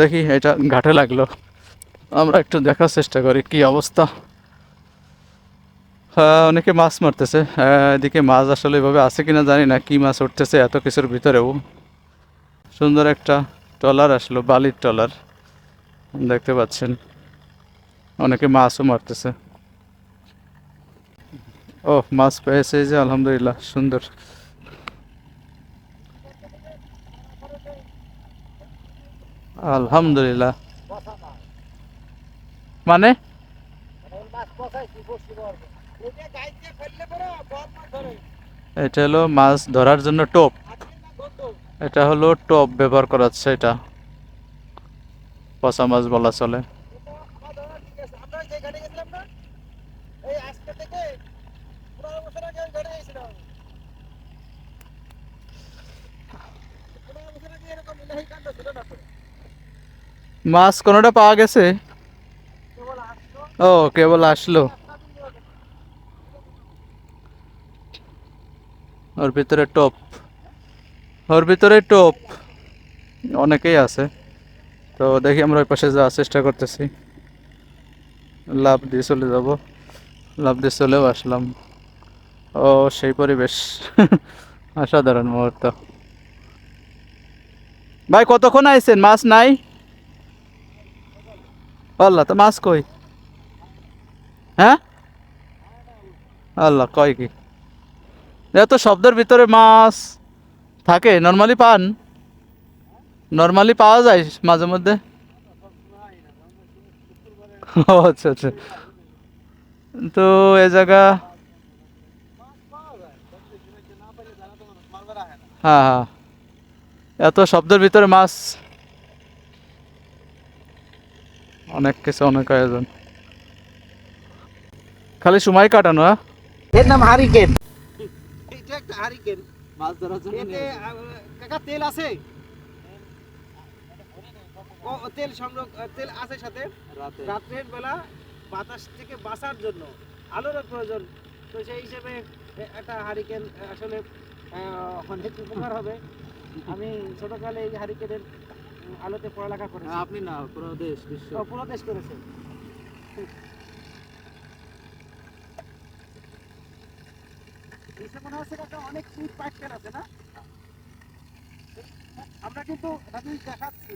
দেখি এটা ঘাটে লাগল। আমরা একটু দেখার চেষ্টা করি কি অবস্থা। হ্যাঁ অনেকে মাছ মারতেছে। হ্যাঁ, এদিকে মাছ আসলে এভাবে আছে কিনা জানি না কি মাছ উঠতেছে এত কিছুর ভিতরেও। সুন্দর একটা ট্রলার আসলো বালির ট্রলার। দেখতে পাচ্ছেন অনেকে মাছও মারতেছে। ও মাছ পেয়েছে যে আলহামদুলিল্লাহ সুন্দর। আলহামদুলিল্লাহ। মানে? এটা হলো মাছ ধরার জন্য টোপ। এটা হলো টোপ ব্যবহার করা হচ্ছে এটা। পচা মাছ বলা চলে। এরকম ইলাহি কাণ্ড ছিল না তো মাছ কোনোটা পাওয়া গেছে? ও, কেবল আসলো। ওর ভিতরে টোপ। ওর ভিতরে টোপ। অনেকেই আছে। তো দেখি আমরা ওই পাশে যাওয়ার চেষ্টা করতেছি। লাভ দিয়ে চলে যাব। লাভ দিয়ে চলেও আসলাম। ও, সেই পরিবেশ। অসাধারণ মুহূর্ত। ভাই, কতক্ষণ আইছেন? মাছ নাই? আল্লাহ, তো মাছ কই? হ্যাঁ? আল্লাহ, কয় কি? এত শব্দের ভিতরে মাছ থাকে নর্মালি পান? নর্মালি পাওয়া যায় মাঝে মধ্যে? আচ্ছা আচ্ছা। তো এ জায়গা হ্যাঁ হ্যাঁ। এত শব্দের ভিতরে মাছ অনেক কিছু অনেক আয়োজন। খালি সময় কাটানো হ্যাঁ? এর নাম হারিকেন। এটা একটা হারিকেন। মাছ ধরার এতে কাকা তেল আছে? ও তেল সংগ্রহ তেল আছে সাথে? রাত্রের বেলা বাতাস থেকে বাঁচার জন্য আলোর প্রয়োজন। তো সেই হিসেবে একটা হারিকেন আসলে অনেক উপকার হবে। আমি ছোটকালে এই হারিকেনের আলোতে পড়ালেখা করেছেন। আপনি না পুরো দেশ বিশ্ব। পুরো দেশ করেছেন মনে হচ্ছে একটা অনেক সুইট পাইপ আছে না? আমরা কিন্তু দেখাচ্ছি।